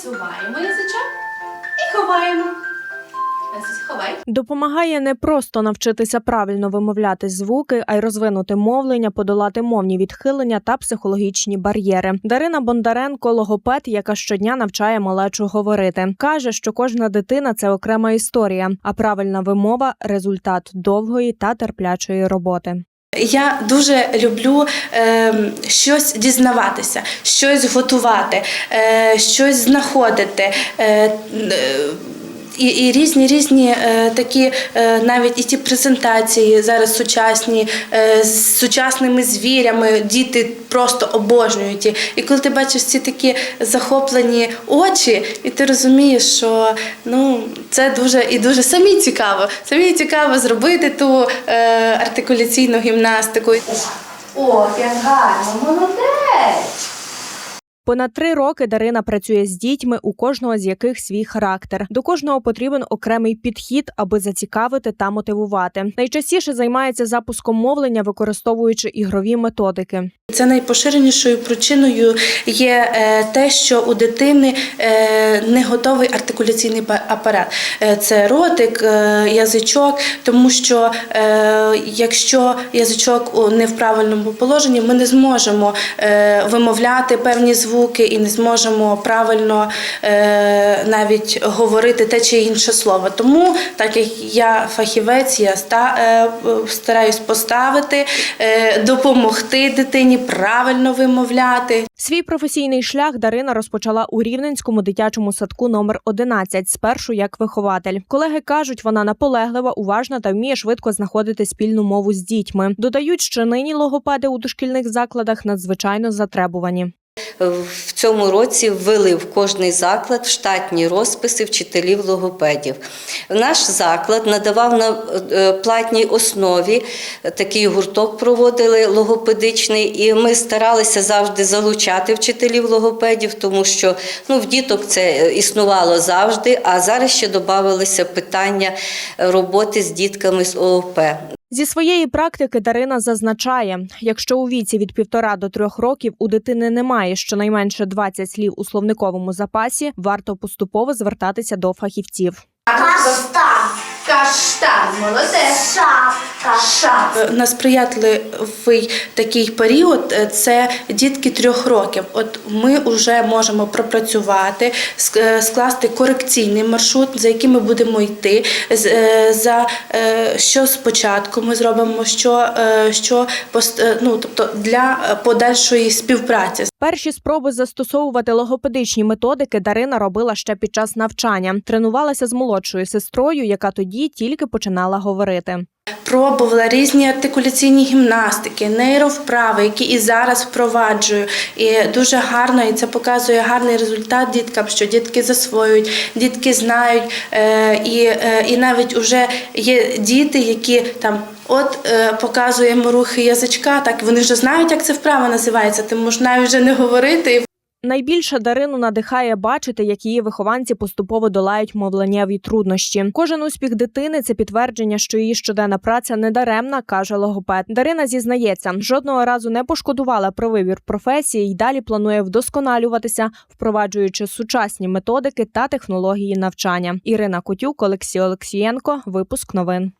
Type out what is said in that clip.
Висуваємо язичок і ховаємо. Ховай. Допомагає не просто навчитися правильно вимовляти звуки, а й розвинути мовлення, подолати мовні відхилення та психологічні бар'єри. Дарина Бондаренко, логопед, яка щодня навчає малечу говорити, каже, що кожна дитина це окрема історія, а правильна вимова результат довгої та терплячої роботи. Я дуже люблю е, щось дізнаватися, щось готувати, е, щось знаходити. Е, е, і, і різні різні е, такі, е, навіть і ті презентації зараз сучасні е, з сучасними звірями, діти просто обожнюють. І коли ти бачиш ці такі захоплені очі, і ти розумієш, що ну це дуже і дуже самі цікаво. Самі цікаво зробити ту артикуляційну гімнастику. О, як гарно, молодець! Понад три роки Дарина працює з дітьми, у кожного з яких свій характер. До кожного потрібен окремий підхід, аби зацікавити та мотивувати. Найчастіше займається запуском мовлення, використовуючи ігрові методики. Це найпоширенішою причиною є е, те, що у дитини е, не готовий артикуляційний па- апарат. Е, Це ротик, язичок, тому що якщо язичок не в правильному положенні, ми не зможемо вимовляти певні звуки і не зможемо правильно е, навіть говорити те чи інше слово. Тому, так як я фахівець, я е, стараюсь поставити, е, допомогти дитині правильно вимовляти. Свій професійний шлях Дарина розпочала у Рівненському дитячому садку номер 11, спершу як вихователь. Колеги кажуть, вона наполеглива, уважна та вміє швидко знаходити спільну мову з дітьми. Додають, що нині логопеди у дошкільних закладах надзвичайно затребувані. В цьому році ввели в кожний заклад штатні розписи вчителів логопедів. Наш заклад надавав на е, платній основі такий гурток проводили логопедичний, і ми старалися завжди залучати вчителів логопедів, тому що ну, в діток це існувало завжди, а зараз ще додавалися питання роботи з дітками з ООП. Зі своєї практики Дарина зазначає, якщо у віці від півтора до трьох років у дитини немає щонайменше 20 слів у словниковому запасі, варто поступово звертатися до фахівців. Каштан. Каштан, молодець. Шапка. Шапка. Е, На сприятливий такий період е, це дітки трьох років. От ми вже можемо пропрацювати, е, скласти корекційний маршрут, за яким ми будемо йти. з- За що спочатку ми зробимо, що, що ну, тобто для подальшої співпраці. Перші спроби застосовувати логопедичні методики Дарина робила ще під час навчання. Тренувалася з молодшою сестрою, яка тоді тільки починала говорити. Пробувала різні артикуляційні гімнастики, нейровправи, які і зараз впроваджую. І дуже гарно, і це показує гарний результат діткам, що дітки засвоюють, дітки знають. Е, і, е, і навіть вже є діти, які там. От е, показуємо рухи язичка, так вони вже знають, як це вправа називається. Ти навіть вже не говорити. Найбільше Дарину надихає бачити, як її вихованці поступово долають мовленнєві труднощі. Кожен успіх дитини це підтвердження, що її щоденна праця не даремна, каже логопед. Дарина зізнається, жодного разу не пошкодувала про вибір професії і далі планує вдосконалюватися, впроваджуючи сучасні методики та технології навчання. Ірина Котюк, Олексій Олексієнко. Випуск новин.